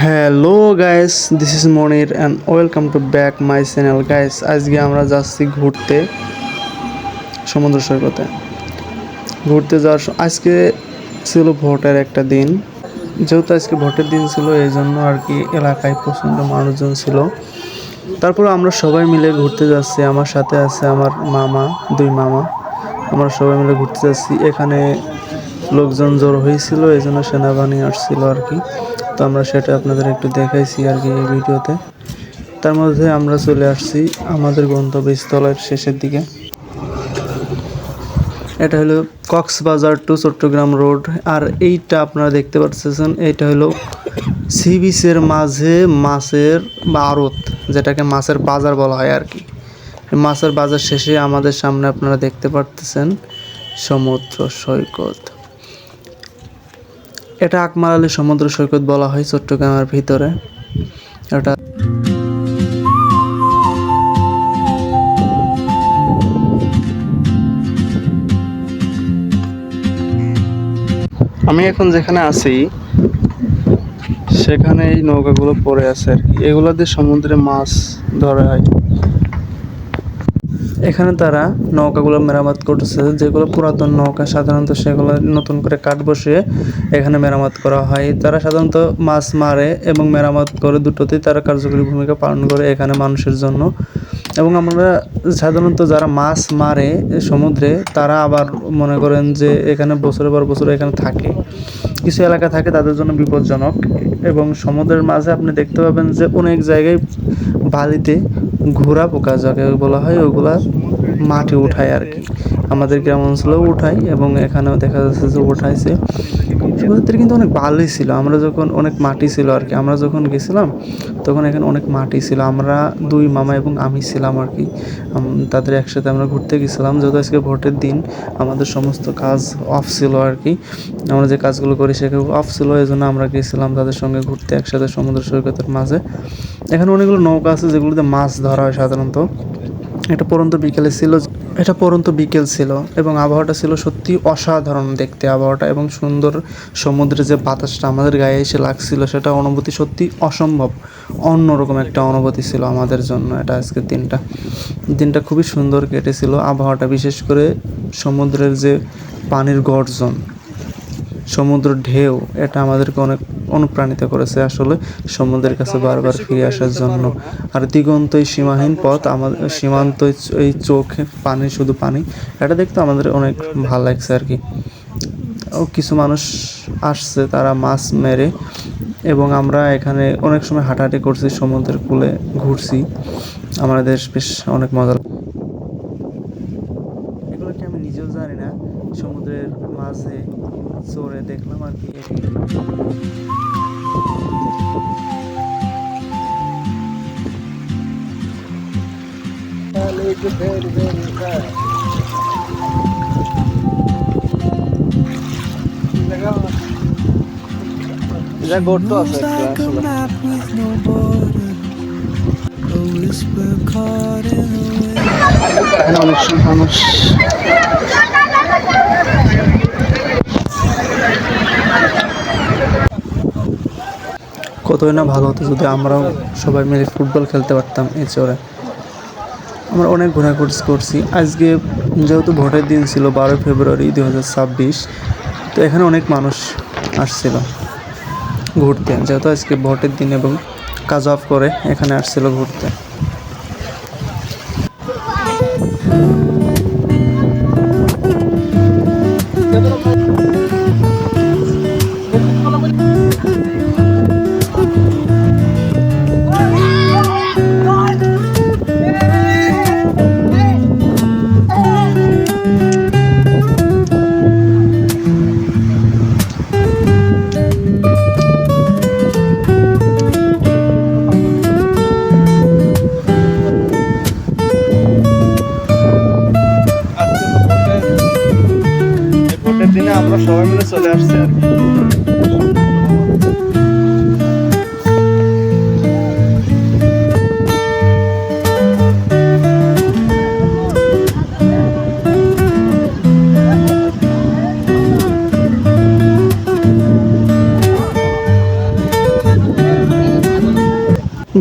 Hello guys this is Monir and welcome to back my channel guys আজকে আমরা যাচ্ছি ঘুরতে সমুদ্র সৈকতে। ঘুরতে যাওয়ার আজকে ছিল ভোটের একটা দিন। যেহেতু আজকে ভোটের দিন ছিল, এই জন্য আর কি এলাকায় প্রচণ্ড মানুষজন ছিল। তারপর আমরা সবাই মিলে ঘুরতে যাচ্ছি। আমার সাথে আছে আমার মামা, দুই মামা। আমরা সবাই মিলে ঘুরতে যাচ্ছি। এখানে লোকজন জড়ো হয়েছিল, এই জন্য সেনাবাহিনী আসছিল আর কি। তো আমরা সেটা আপনাদের একটু দেখাইছি আর কি এই ভিডিওতে। তার মধ্যে আমরা চলে আসছি আমাদের গন্তব্যস্থলের শেষের দিকে। এটা হলো কক্সবাজার টু চট্টগ্রাম রোড, আর এইটা আপনারা দেখতে পাচ্ছেন এইটা হলো সি বিচের মাঝে মাছের আড়ত যেটাকে মাছের বাজার বলা হয় আর কি। মাছের বাজার শেষে আমাদের সামনে আপনারা দেখতে পারতেছেন সমুদ্র সৈকত। এটা আকমার আলী সমুদ্র সৈকত বলা হয় চট্টগ্রামের ভিতরে। এটা আমি এখন যেখানে আছি সেখানে এই নৌকাগুলো পড়ে আছে আর কি। এগুলো দিয়ে সমুদ্রে মাছ ধরা হয়। এখানে তারা নৌকাগুলো মেরামত করতেছে, যেগুলো পুরাতন নৌকা, সাধারণত সেগুলো নতুন করে কাঠ বসিয়ে এখানে মেরামত করা হয়। তারা সাধারণত মাছ মারে এবং মেরামত করে দুটোতেই তারা কার্যকরী ভূমিকা পালন করে এখানে মানুষের জন্য। এবং আমরা সাধারণত যারা মাছ মারে সমুদ্রে, তারা আবার মনে করেন যে এখানে বছরের পর বছর এখানে থাকে। কিছু এলাকা থাকে তাদের জন্য বিপজ্জনক এবং সমুদ্রের মাঝে আপনি দেখতে পাবেন যে অনেক জায়গায় বালিতে ঘোড়া পোকা যাকে বলা হয়, ওগুলা মাটি উঠায় আর কি। আমাদের গ্রাম অঞ্চলেও উঠাই এবং এখানেও দেখা যাচ্ছে যে উঠাইছে। সমুদ্রে কিন্তু অনেক বালি ছিল। আমরা যখন অনেক মাটি ছিল আর কি। আমরা যখন গেছিলাম, তখন এখানে অনেক মাটি ছিল। আমরা দুই মামা এবং আমি ছিলাম আর কি। তাদের একসাথে আমরা ঘুরতে গেছিলাম। যেহেতু আজকে ভোটের দিন, আমাদের সমস্ত কাজ অফ ছিল আর কি। আমরা যে কাজগুলো করি সেগুলো অফ ছিল। এই জন্য আমরা গেছিলাম তাদের সঙ্গে ঘুরতে একসাথে সমুদ্র সৈকতের মাঝে। এখানে অনেকগুলো নৌকা আছে যেগুলোতে মাছ ধরা হয় সাধারণত। এটা পরন্ত বিকেলে ছিল। এটা পরন্ত বিকেল ছিল এবং আবহাওয়াটা ছিল সত্যি অসাধারণ দেখতে আবহাওয়াটা এবং সুন্দর সমুদ্রে যে বাতাসটা আমাদের গায়ে এসে লাগছিল সেটা অনুভূতি সত্যি অসম্ভব। অন্যরকম একটা অনুভূতি ছিল আমাদের জন্য এটা আজকের দিনটা। দিনটা খুবই সুন্দর কেটেছিল আবহাওয়াটা, বিশেষ করে সমুদ্রের যে পানির গর্জন। সমুদ্র ঢেউ এটা আমাদেরকে অনেক অনুপ্রাণিত করেছে আসলে সমুদ্রের কাছে বারবার ফিরে আসার জন্য। আর দিগন্তই সীমাহীন পথ আমাদের, সীমান্ত এই চোখে পানি, শুধু পানি, এটা দেখতে আমাদের অনেক ভালো লাগছে আর কি। ও কিছু মানুষ আসছে, তারা মাছ মেরে, এবং আমরা এখানে অনেক সময় হাঁটাহাঁটি করছি, সমুদ্রের কূলে ঘুরছি। আমাদের বেশ অনেক মজা লাগে। এগুলো কি আমি নিজেও জানি না সমুদ্রের মাঝে চড়ে দেখলাম আর কি যা গর্ত আছে আসলে। map with কতই না ভালো হতো যদি আমরাও সবাই মিলে ফুটবল খেলতে পারতাম এ চরে। আমরা অনেক ঘোরাঘুরি করছি। আজকে যেহেতু ভোটের দিন ছিল, বারোই ফেব্রুয়ারি দু হাজার ছাব্বিশ, তো এখানে অনেক মানুষ আসছিল ঘুরতে। যেহেতু আজকে ভোটের দিন এবং কাজ অফ করে এখানে আসছিল ঘুরতে। দিনে আমরা সবাই মিলে চলে আসছি আর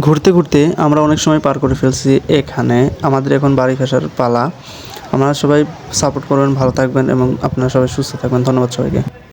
ঘুরতে ঘুরতে আমরা অনেক সময় পার করে ফেলছি এখানে। আমাদের এখন বাড়ি ফেরার পালা। আপনারা সবাই সাপোর্ট করবেন ভালো থাকবেন এবং আপনারা সবাই সুস্থ থাকবেন। ধন্যবাদ সবাইকে।